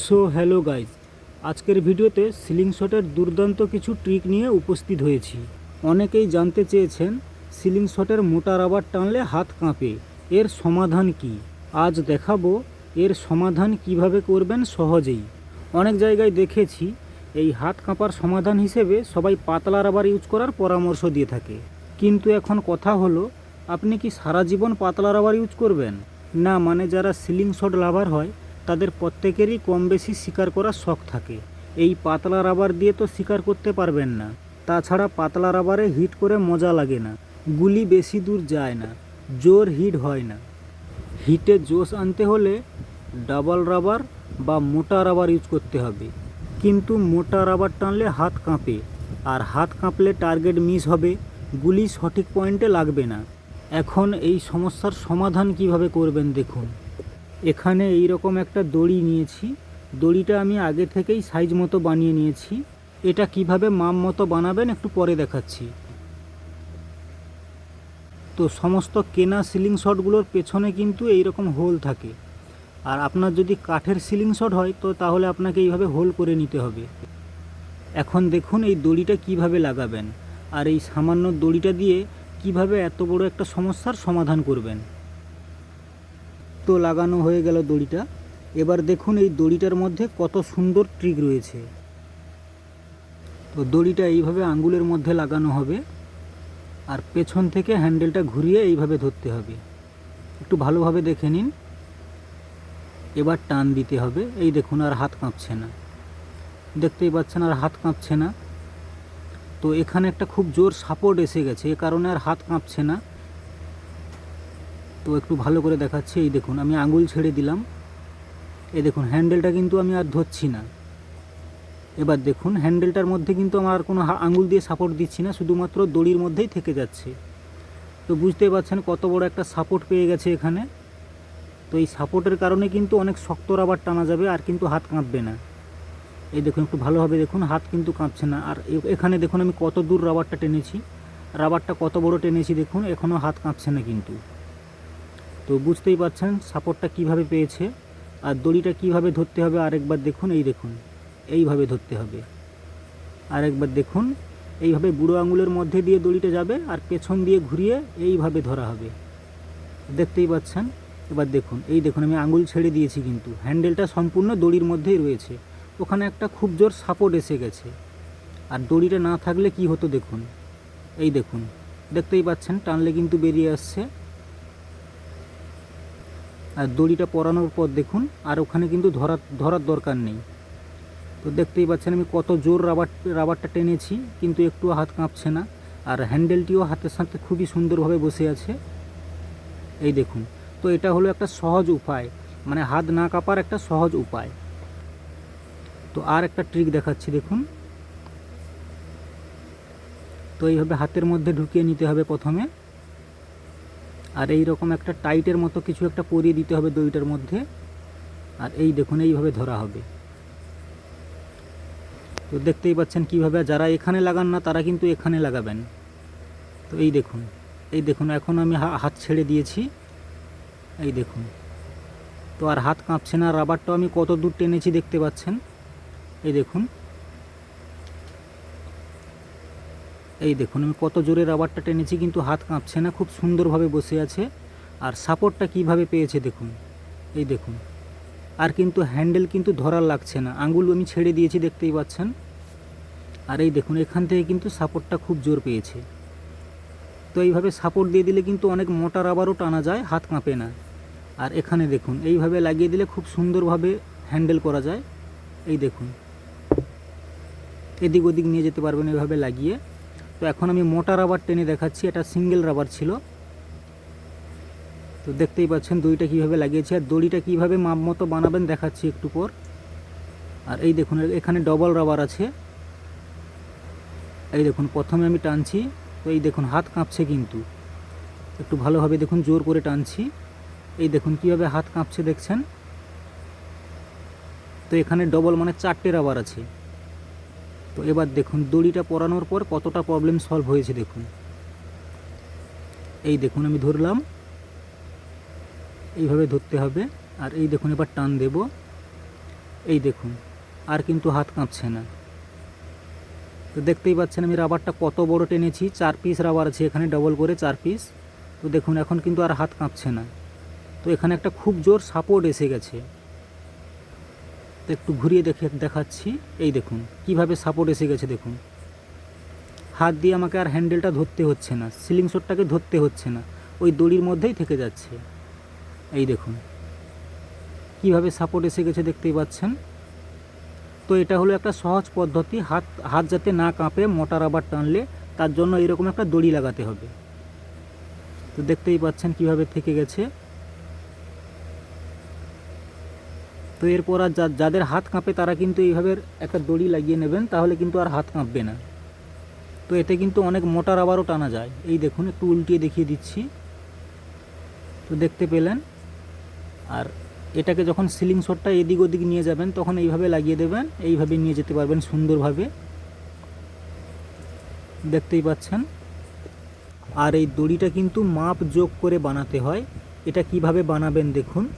So hello guys আজকের ভিডিওতে ceiling শটের দুর্দান্ত কিছু ট্রিক নিয়ে উপস্থিত হয়েছি। অনেকেই জানতে চেয়েছেন সিলিং শটের মোটা রাবার টানলে হাত কাঁপে, এর সমাধান কি? আজ দেখাবো এর সমাধান কীভাবে করবেন সহজেই। অনেক জায়গায় দেখেছি এই হাত কাঁপার সমাধান হিসেবে সবাই পাতলা রাবার ইউজ করার পরামর্শ দিয়ে থাকে। কিন্তু এখন কথা হলো, আপনি কি সারা জীবন পাতলা রাবার ইউজ করবেন? না মানে যারা সিলিং শট লাভার হয় তাদের প্রত্যেকেরই কম বেশি শিকার করার শখ থাকে। এই পাতলা রাবার দিয়ে তো শিকার করতে পারবেন না। তাছাড়া পাতলা রাবারে হিট করে মজা লাগে না। গুলি বেশি দূর যায় না। জোর হিট হয় না। হিটে জোশ আনতে হলে ডাবল রাবার বা মোটা রাবার ইউজ করতে হবে। কিন্তু মোটা রাবার টানলে হাত কাঁপে আর হাত কাঁপলে টার্গেট মিস হবে। গুলি সঠিক পয়েন্টে লাগবে না। এখন এই সমস্যার সমাধান কীভাবে করবেন দেখুন। এখানে এই রকম একটা দড়ি নিয়েছি। দড়িটা আমি আগে থেকেই সাইজ মতো বানিয়ে নিয়েছি। এটা কীভাবে মাপ মতো বানাবেন একটু পরে দেখাচ্ছি। তো সমস্ত কেনা সিলিং শটগুলোর পেছনে কিন্তু এই রকম হোল থাকে। আর আপনার যদি কাঠের সিলিং শট হয়, তো তাহলে আপনাকে এইভাবে হোল করে নিতে হবে। এখন দেখুন এই দড়িটা কীভাবে লাগাবেন। আর এই সামান্য দড়িটা দিয়ে কীভাবে এত বড় একটা সমস্যার সমাধান করবেন। তো লাগানো হয়ে গেল দড়িটা। এবার দেখুন এই দড়িটার মধ্যে কত সুন্দর ট্রিক রয়েছে। তো দড়িটা এইভাবে আঙ্গুলের মধ্যে লাগানো হবে আর পেছন থেকে হ্যান্ডেলটা ঘুরিয়ে এইভাবে ধরতে হবে। একটু ভালোভাবে দেখে নিন। এবার টান দিতে হবে। এই দেখুন আর হাত কাঁপছে না। দেখতেই পাচ্ছেন আর হাত কাঁপছে না। তো এখানে একটা খুব জোর সাপোর্ট এসে গেছে। এ কারণে আর হাত কাঁপছে না। তো একটু ভালো করে দেখাচ্ছি। এই দেখুন, আমি আঙুল ছেড়ে দিলাম। এই দেখুন হ্যান্ডেলটা কিন্তু আমি আর ধরছি না। এবার দেখুন হ্যান্ডেলটার মধ্যে কিন্তু আমার কোনো আঙুল দিয়ে সাপোর্ট দিচ্ছি না, শুধুমাত্র দড়ির মধ্যেই থেকে যাচ্ছে। তো বুঝতেই পারছেন কত বড় একটা সাপোর্ট পেয়ে গেছে এখানে। তো এই সাপোর্টের কারণে কিন্তু অনেক শক্ত রাবার টানা যাবে, আর কিন্তু হাত কাঁপবে না। এই দেখুন, একটু ভালোভাবে দেখুন, হাত কিন্তু কাঁপছে না। আর এখানে দেখুন, আমি কত দূর রাবারটা টেনেছি। রাবারটা কত বড় টেনেছি দেখুন এখনও হাত কাঁপছে না কিন্তু। তো বুঝতেই পারছেন সাপোর্টটা কীভাবে পেয়েছে আর দড়িটা কীভাবে ধরতে হবে আরেকবার দেখুন, এই দেখুন, এইভাবে ধরতে হবে। আরেকবার দেখুন, এইভাবে বুড়ো আঙুলের মধ্যে দিয়ে দড়িটা যাবে আর পেছন দিয়ে ঘুরিয়ে এইভাবে ধরা হবে। দেখতেই পাচ্ছেন? এবার দেখুন, এই দেখুন, আমি আঙুল ছেড়ে দিয়েছি কিন্তু, হ্যান্ডেলটা সম্পূর্ণ দড়ির মধ্যেই রয়েছে। ওখানে একটা খুব জোর সাপোর্ট এসে গেছে। আর দড়িটা না থাকলে কি হতো দেখুন, এই দেখুন, দেখতেই পাচ্ছেন, টানলে কিন্তু বেরিয়ে আসছে। আর দড়িটা পরানোর পর দেখুন, আর ওখানে কিন্তু ধরার ধরার দরকার নেই। তো দেখতেই পাচ্ছেন আমি কত জোর রাবার, রাবারটা টেনেছি, কিন্তু একটু হাত কাঁপছে না। আর হ্যান্ডেলটিও হাতের সাথে খুবই সুন্দরভাবে বসে আছে। এই দেখুন, তো এটা হলো একটা সহজ উপায় মানে হাত না কাঁপার একটা সহজ উপায়। তো আর একটা ট্রিক দেখাচ্ছি, দেখুন। তো এইভাবে হাতের মধ্যে ঢুকিয়ে নিতে হবে প্রথমে। আর এই রকম একটা টাইটের মতো কিছু একটা পরিয়ে দিতে হবে দইটার মধ্যে। আর এই দেখুন, এইভাবে ধরা হবে। তো দেখতেই পাচ্ছেন কীভাবে যারা এখানে লাগান না, তারা কিন্তু এখানে লাগাবেন। তো এই দেখুন এই দেখুন, এখন আমি হাত ছেড়ে দিয়েছি। এই দেখুন। তো আর হাত কাঁপছে না রাবারটাও আমি কত দূর টেনেছি দেখতে পাচ্ছেন। এই দেখুন। এই দেখুন, আমি কত জোরে রাবারটা টেনেছি, কিন্তু হাত কাঁপছে না, খুব সুন্দরভাবে বসে আছে। আর সাপোর্টটা কীভাবে পেয়েছে দেখুন, এই দেখুন। আর কিন্তু হ্যান্ডেল কিন্তু ধরার লাগছে না আঙুল আমি ছেড়ে দিয়েছি, দেখতেই পাচ্ছেন। আর এই দেখুন, এখান থেকে কিন্তু সাপোর্টটা খুব জোর পেয়েছে। তো এইভাবে সাপোর্ট দিয়ে দিলে কিন্তু অনেক মোটা রাবারও টানা যায়, হাত কাঁপে না। আর এখানে দেখুন, এইভাবে লাগিয়ে দিলে খুব সুন্দরভাবে হ্যান্ডেল করা যায়। এই দেখুন এদিক ওদিক নিয়ে যেতে পারবেন, এভাবে লাগিয়ে। তো এখন আমি মোটা রাবার টেনে দেখাচ্ছি, এটা সিঙ্গেল রাবার ছিল। তো দেখতেই পাচ্ছেন দড়িটা কীভাবে লাগিয়েছি, আর দড়িটা কীভাবে মাপ মতো বানাবেন দেখাচ্ছি একটু পর। আর এই দেখুন, এখানে ডবল রাবার আছে। এই দেখুন, প্রথমে আমি টানছি, তো এই দেখুন, হাত কাঁপছে কিন্তু। একটু ভালোভাবে দেখুন, জোর করে টানছি। এই দেখুন, কীভাবে হাত কাঁপছে দেখছেন? তো এখানে ডবল মানে চারটে রাবার আছে। তো এবার দেখুন, দড়িটা পরানোর পর কতটা প্রবলেম সলভ হয়েছে দেখুন। এই দেখুন, আমি ধরলাম। এইভাবে ধরতে হবে। আর এই দেখুন, এবার টান দেব। এই দেখুন, আর কিন্তু হাত কাঁপছে না। তো দেখতেই পাচ্ছেন, আমি রাবারটা কত বড় টেনেছি। চার পিস রাবার আছে এখানে ডবল করে চার পিস তো দেখুন, এখন কিন্তু আর হাত কাঁপছে না। তো এখানে একটা খুব জোর সাপোর্ট এসে গেছে। তো একটু ঘুরিয়ে দেখে দেখাচ্ছি। এই দেখুন, কীভাবে সাপোর্ট এসে গেছে দেখুন। হাত দিয়ে আমাকে আর হ্যান্ডেলটা ধরতে হচ্ছে না সিলিং শটটাকে ধরতে হচ্ছে না, ওই দড়ির মধ্যেই থেকে যাচ্ছে। এই দেখুন, কীভাবে সাপোর্ট এসে গেছে দেখতেই পাচ্ছেন? তো এটা হলো একটা সহজ পদ্ধতি, হাত হাত যাতে না কাঁপে, মোটা রাবার টানলে তার জন্য এরকম একটা দড়ি লাগাতে হবে। তো দেখতেই পাচ্ছেন কীভাবে থেকে গেছে। তো এরপর আর যা- যাদের হাত কাঁপে, তারা কিন্তু এইভাবে একটা দড়ি লাগিয়ে নেবেন, তাহলে কিন্তু আর হাত কাঁপবে না। তো এতে কিন্তু অনেক মোটা রাবারও টানা যায়। এই দেখুন, একটু উল্টিয়ে দেখিয়ে দিচ্ছি। তো দেখতে পেলেন। আর এটাকে যখন সিলিং শটটা এদিক ওদিক নিয়ে যাবেন, তখন এইভাবে লাগিয়ে দেবেন। এইভাবে নিয়ে যেতে পারবেন সুন্দরভাবে। দেখতেই পাচ্ছেন। আর এই দড়িটা কিন্তু মাপ যোগ করে বানাতে হয়। এটা কীভাবে বানাবেন দেখুন।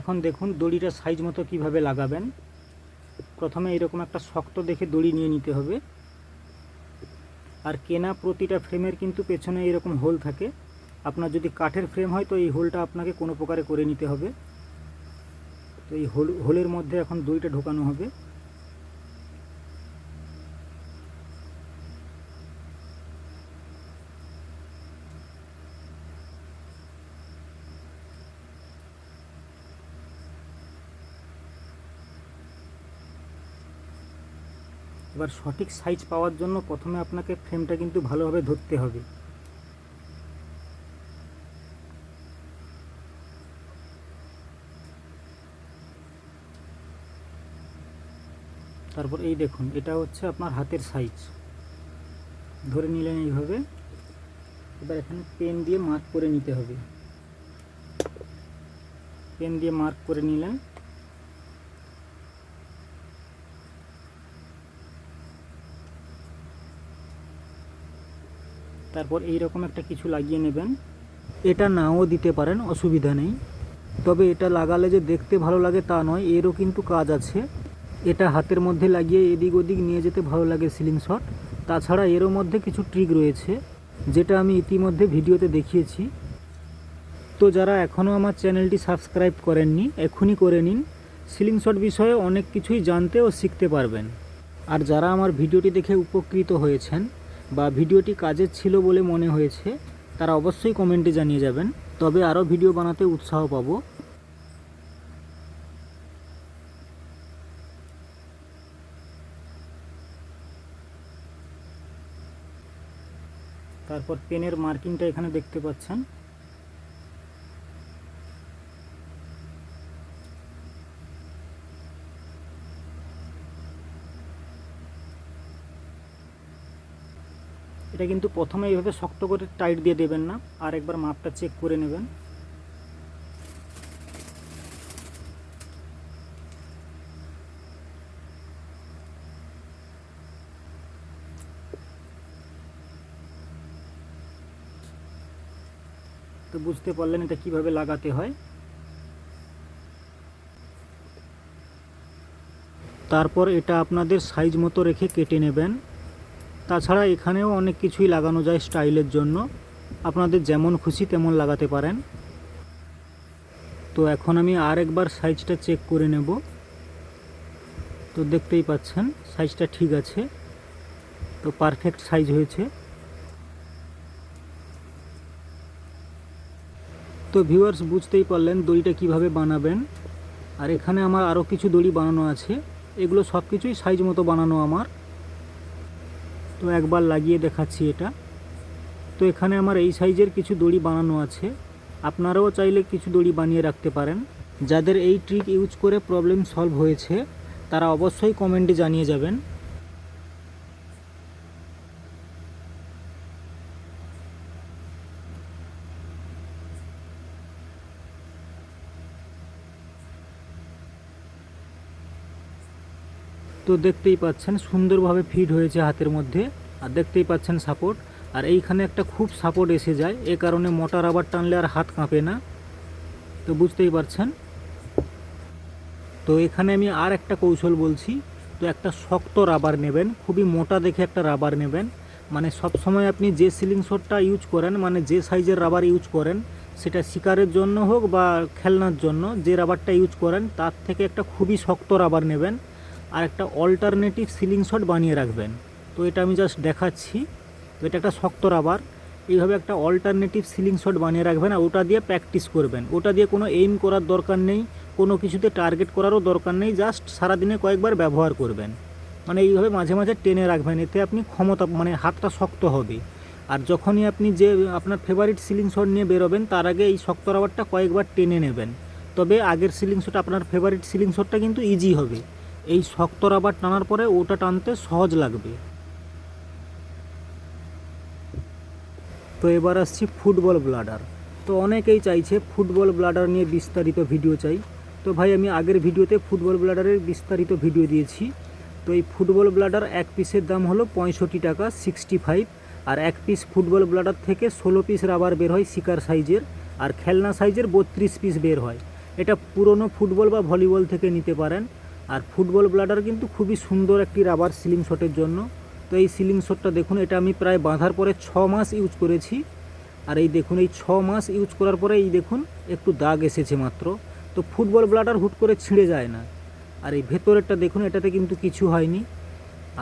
এখন দেখুন দড়িটা সাইজ মতো কীভাবে লাগাবেন। প্রথমে এরকম একটা শক্ত দেখে দড়ি নিয়ে নিতে হবে। আর কেনা প্রতিটা ফ্রেমের কিন্তু পেছনে এরকম হোল থাকে। আপনার যদি কাঠের ফ্রেম হয় তো এই হোলটা আপনাকে কোনো প্রকারে করে নিতে হবে। তো এই হোল হোলের মধ্যে এখন দড়িটা ঢোকানো হবে। এবার সঠিক সাইজ পাওয়ার জন্য প্রথমে আপনাকে ফ্রেমটা কিন্তু ভালোভাবে ধরতে হবে। তারপর এই দেখুন, এটা হচ্ছে আপনার হাতের সাইজ ধরে নিলেন এইভাবে। এবার এখানে পেন দিয়ে মার্ক করে নিতে হবে। পেন দিয়ে মার্ক করে নিলেন। তারপর এই রকম একটা কিছু লাগিয়ে নেবেন। এটা নাও দিতে পারেন, অসুবিধা নেই। তবে এটা লাগালে যে দেখতে ভালো লাগে তা নয়, এরও কিন্তু কাজ আছে। এটা হাতের মধ্যে লাগিয়ে এদিক ওদিক নিয়ে যেতে ভালো লাগে সিলিং শট। তাছাড়া এরও মধ্যে কিছু ট্রিক রয়েছে, যেটা আমি ইতিমধ্যে ভিডিওতে দেখিয়েছি। তো যারা এখনও আমার চ্যানেলটি সাবস্ক্রাইব করেননি, এখনই করে নিন। সিলিং শট বিষয়ে অনেক কিছুই জানতে ও শিখতে পারবেন। আর যারা আমার ভিডিওটি দেখে উপকৃত হয়েছেন বা ভিডিওটি কাজের ছিল বলে মনে হয়েছে, তারা অবশ্যই কমেন্টে জানিয়ে যাবেন। তবে আরও ভিডিও বানাতে উৎসাহ পাবো। তারপর পেনের মার্কিংটা এখানে দেখতে পাচ্ছেন। এটা কিন্তু প্রথমে এইভাবে শক্ত করে টাইট দিয়ে দেবেন না, আর একবার মাপটা চেক করে নেবেন। তো বুঝতে পারলেন এটা কীভাবে লাগাতে হয়। তারপর এটা আপনাদের সাইজ মতো রেখে কেটে নেবেন। তাছাড়া এখানেও অনেক কিছুই লাগানো যায় স্টাইলের জন্য। আপনাদের যেমন খুশি তেমন লাগাতে পারেন। তো এখন আমি আর একবার সাইজটা চেক করে নেব। তো দেখতেই পাচ্ছেন, সাইজটা ঠিক আছে। তো পারফেক্ট সাইজ হয়েছে। তো ভিউয়ার্স, বুঝতেই পারলেন দড়িটা কীভাবে বানাবেন। আর এখানে আমার আরও কিছু দড়ি বানানো আছে। এগুলো সব কিছুই সাইজ মতো বানানো আমার। তো একবার লাগিয়ে দেখাচ্ছি এটা। তো এখানে আমার এই সাইজের কিছু দড়ি বানানো আছে। আপনারাও চাইলে কিছু দড়ি বানিয়ে রাখতে পারেন। যাদের এই ট্রিক ইউজ করে প্রবলেম সলভ হয়েছে, তারা অবশ্যই কমেন্টে জানিয়ে যাবেন। তো দেখতেই পাচ্ছেন, সুন্দরভাবে ফিট হয়েছে হাতের মধ্যে। আর দেখতেই পাচ্ছেন সাপোর্ট আর এইখানে একটা খুব সাপোর্ট এসে যায়। এ কারণে মোটা রাবার টানলে আর হাত কাঁপে না। তো বুঝতেই পারছেন? তো এখানে আমি আর একটা কৌশল বলছি। তো একটা শক্ত রাবার নেবেন। খুবই মোটা দেখে একটা রাবার নেবেন। মানে সব সময় আপনি যে সিলিং শটটা ইউজ করেন মানে যে সাইজের রাবার ইউজ করেন, সেটা শিকারের জন্য হোক বা খেলনার জন্য, যে রাবারটা ইউজ করেন, তার থেকে একটা খুবই শক্ত রাবার নেবেন। আর একটা অল্টারনেটিভ সিলিং শট বানিয়ে রাখবেন। তো এটা আমি জাস্ট দেখাচ্ছি। তো এটা একটা শক্ত রাবার এইভাবে একটা অল্টারনেটিভ সিলিং শট বানিয়ে রাখবেন আর ওটা দিয়ে প্র্যাকটিস করবেন। ওটা দিয়ে কোনো এইম করার দরকার নেই, কোনো কিছুতে টার্গেট করারও দরকার নেই জাস্ট সারাদিনে কয়েকবার ব্যবহার করবেন। মানে এইভাবে মাঝে মাঝে টেনে রাখবেন, এতে আপনি ক্ষমতা মানে হাতটা শক্ত হবে। আর যখনই আপনি যে আপনার ফেভারিট সিলিং শট নিয়ে বেরোবেন, তার আগে এই শক্ত রাবারটা কয়েকবার টেনে নেবেন। তবে আগের সিলিং শট আপনার ফেভারিট সিলিং শটটা কিন্তু ইজি হবে। এই শক্ত রাবার টানার পরে ওটা টানতে সহজ লাগবে। তো এবার আসছি ফুটবল ব্লাডার। তো অনেকেই চাইছে ফুটবল ব্লাডার নিয়ে বিস্তারিত ভিডিও চাই। তো ভাই, আমি আগের ভিডিওতে ফুটবল ব্লাডারের বিস্তারিত ভিডিও দিয়েছি। তো এই ফুটবল ব্লাডার এক পিসের দাম হলো পঁয়ষট্টি টাকা সিক্সটি ফাইভ আর এক পিস ফুটবল ব্লাডার থেকে ষোলো পিস রাবার বের হয় শিকার সাইজের। আর খেলনা সাইজের বত্রিশ পিস বের হয়। এটা পুরনো ফুটবল বা ভলিবল থেকে নিতে পারেন। আর ফুটবল ব্লাডার কিন্তু খুবই সুন্দর একটি রাবার সিলিং শটের জন্য। তো এই সিলিং শটটা দেখুন, এটা আমি প্রায় বাঁধার পরে ছ মাস ইউজ করেছি। আর এই দেখুন, এই ছ মাস ইউজ করার পরে এই দেখুন, একটু দাগ এসেছে মাত্র। তো ফুটবল ব্লাডার হুট করে ছিঁড়ে যায় না। আর এই ভেতরেরটা দেখুন, এটাতে কিন্তু কিছু হয়নি।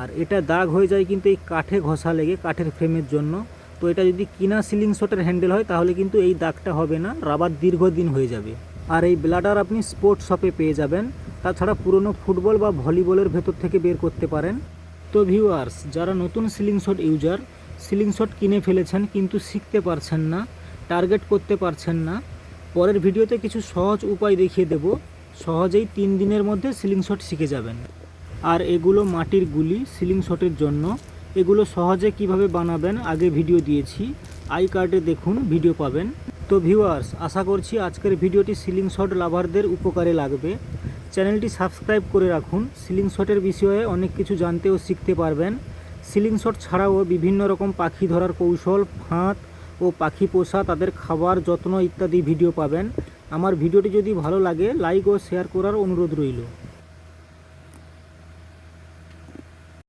আর এটা দাগ হয়ে যায় কিন্তু এই কাঠে ঘষা লেগে, কাঠের ফ্রেমের জন্য। তো এটা যদি কিনা সিলিং শটের হ্যান্ডেল হয়, তাহলে কিন্তু এই দাগটা হবে না রাবার দীর্ঘদিন হয়ে যাবে। আর এই ব্লাডার আপনি স্পোর্টস শপে পেয়ে যাবেন। তাছাড়া পুরনো ফুটবল বা ভলিবলের ভেতর থেকে বের করতে পারেন। তো ভিউয়ার্স যারা নতুন ceiling shot user ceiling shot কিনে ফেলেছেন কিন্তু শিখতে পারছেন না টার্গেট করতে পারছেন না, পরের ভিডিওতে কিছু সহজ উপায় দেখিয়ে দেব। সহজেই তিন দিনের মধ্যে সিলিং শট শিখে যাবেন। আর এগুলো মাটির গুলি সিলিং শটের জন্য। এগুলো সহজে কীভাবে বানাবেন আগে ভিডিও দিয়েছি। আই কার্ডে দেখুন, ভিডিও পাবেন। তো ভিউয়ার্স আশা করছি আজকের ভিডিওটি সিলিং শট লাভারদের উপকারে লাগবে। চ্যানেলটি সাবস্ক্রাইব করে রাখুন। সিলিং শটের বিষয়ে অনেক কিছু জানতে ও শিখতে পারবেন। সিলিং শট ছাড়াও বিভিন্ন রকম পাখি ধরার কৌশল, ফাঁদ ও পাখি পোষা, তাদের খাবার যত্ন ইত্যাদি ভিডিও পাবেন। আমার ভিডিওটি যদি ভালো লাগে, লাইক ও শেয়ার করার অনুরোধ রইল।